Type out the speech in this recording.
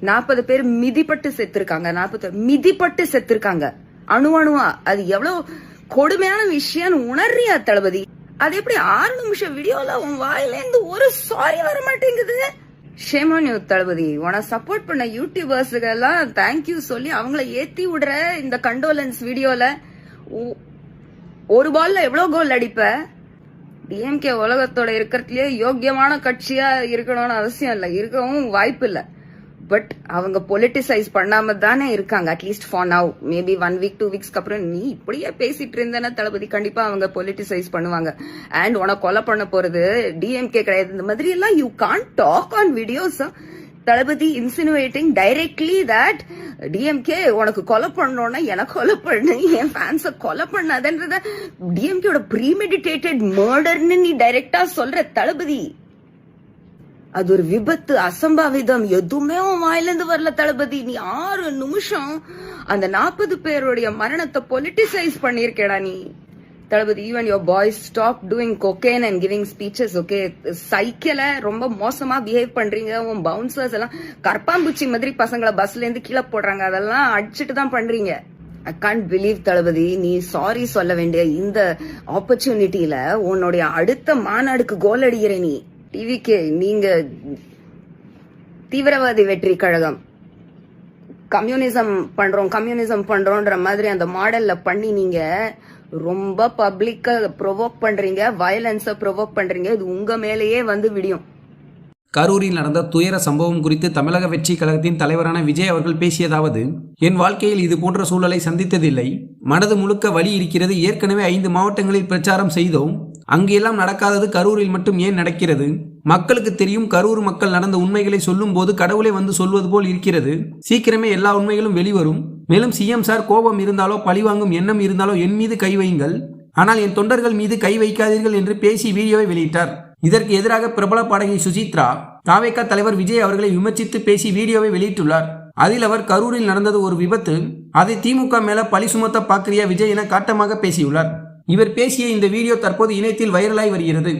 நாற்பது பேர் மிதிப்பட்டு செத்துருக்காங்க. நாற்பது மிதிப்பட்டு செத்துருக்காங்க. அணு அணுவா அது எவ்வளவு கொடுமையான விஷயம்னு உணர்றியா தளபதி? அது எப்படி ஆறு நிமிஷம் வீடியோல உன் வாயில இருந்து ஒரு சாரி வர மாட்டேங்குது? Shame on you Thalapathy. உன சப்போர்ட் பண்ண யூடியூபர்ஸுக்கு எல்லாம் தேங்க்யூ சொல்லி அவங்கள ஏத்தி விடுற இந்த கண்டோலன்ஸ் வீடியோல ஒரு பால்ல எவ்வளவு கோல் அடிப்ப? டிஎம்கே உலகத்தோட இருக்கிறதுலயே யோக்கியமான கட்சியா இருக்கணும்னு அவசியம் இல்ல. இருக்கவும் வாய்ப்பு இல்லை. பட் அவங்க பொலிட்டிசைஸ் பண்ணாம தானே இருக்காங்க at least for now maybe one week two வீக்ஸ்க்கு அப்புறம் நீ இப்படியே பேசிட்டு இருந்தேன்னா தளபதி கண்டிப்பா அவங்க பொலிட்டிசைஸ் பண்ணுவாங்க. அண்ட் உனக்கு கொலை பண்ண போறது டிஎம்கே கிடையாது. இந்த மாதிரி எல்லாம் you can't talk on videos Thalapathy insinuating directly that DMK உனக்கு கொலை பண்ணோன்னா எனக்கு கொலை பண்ணு. என் ஃபேன்ஸை கொலை பண்ணாதன்றத டிஎம்கேட ப்ரீமெடிடேட்டட் மர்டர்னு நீ டைரக்டா சொல்ற தளபதி. அது ஒரு விபத்து அசம்பாவிதம். எதுவுமே உன் வாயிலிருந்து வரல தளபதி. நீ ஆறு நிமிஷம் அந்த நாற்பது பேருடைய மரணத்தை பொலிட்டிசைஸ் பண்ணிருக்கேடா நீ. Thalapathy even your boys stop doing cocaine and giving speeches okay சைக்கிள ரொம்ப மோசமா பிஹேவ் பண்றீங்க. உன் பவுன்சர்ஸ் எல்லாம் கற்பாம்பூச்சி மாதிரி பசங்களை பஸ்ல இருந்து கீழே போடுறாங்க. அதெல்லாம் அடிச்சுட்டு தான் பண்றீங்க. ஐ கான்ட் பிலீவ் தளபதி நீ சாரி சொல்ல வேண்டிய இந்த ஆப்பர்ச்சுனிட்டியில உன்னுடைய அடுத்த மாநாடுக்கு கோல் அடிக்கிற நீ. டிவிகே நீங்க தீவிரவாதி வெற்றி கழகம். கம்யூனிசம் பண்றோம் கம்யூனிசம் பண்றோன்ற மாதிரி அந்த மாடல்ல பண்ணி நீங்க ரொம்ப பப்ளிக்க ப்ரொவோக் பண்றீங்க வயலன்ஸ ப்ரொவோக் பண்றீங்க. இது உங்க மேலேயே வந்து விடியும். கரூரில் நடந்த துயர சம்பவம் குறித்து தமிழக வெற்றி கழகத்தின் தலைவரான விஜய் அவர்கள் பேசியதாவது என் வாழ்க்கையில் இது போன்ற சூழலை சந்தித்ததில்லை. மனது முழுக்க வழி இருக்கிறது. ஏற்கனவே ஐந்து மாவட்டங்களில் பிரச்சாரம் செய்தோம். அங்கெல்லாம் நடக்காதது கரூரில் மட்டும் ஏன் நடக்கிறது? மக்களுக்கு தெரியும் கரூர் மக்கள் நடந்த உண்மைகளை சொல்லும் போது கடவுளே வந்து சொல்வது போல் இருக்கிறது. சீக்கிரமே எல்லா உண்மைகளும் வெளிவரும். மேலும் சிஎம் சார் கோபம் இருந்தாலோ பழிவாங்கும் எண்ணம் இருந்தாலோ என் மீது கை வையுங்கள். ஆனால் என் தொண்டர்கள் மீது கை வைக்காதீர்கள் என்று பேசி வீடியோவை வெளியிட்டார். இதற்கு எதிராக பிரபல பாடகி சுசித்ரா தாவேகா தலைவர் விஜய் அவர்களை விமர்சித்து பேசி வீடியோவை வெளியிட்டுள்ளார். அதில் அவர் கரூரில் நடந்தது ஒரு விபத்து. அதை திமுக மேல பழி சுமத்த பாக்கிறியா விஜய் என காட்டமாக பேசியுள்ளார். இவர் பேசிய இந்த வீடியோ தற்போது இணையத்தில் வைரலாகி வருகிறது.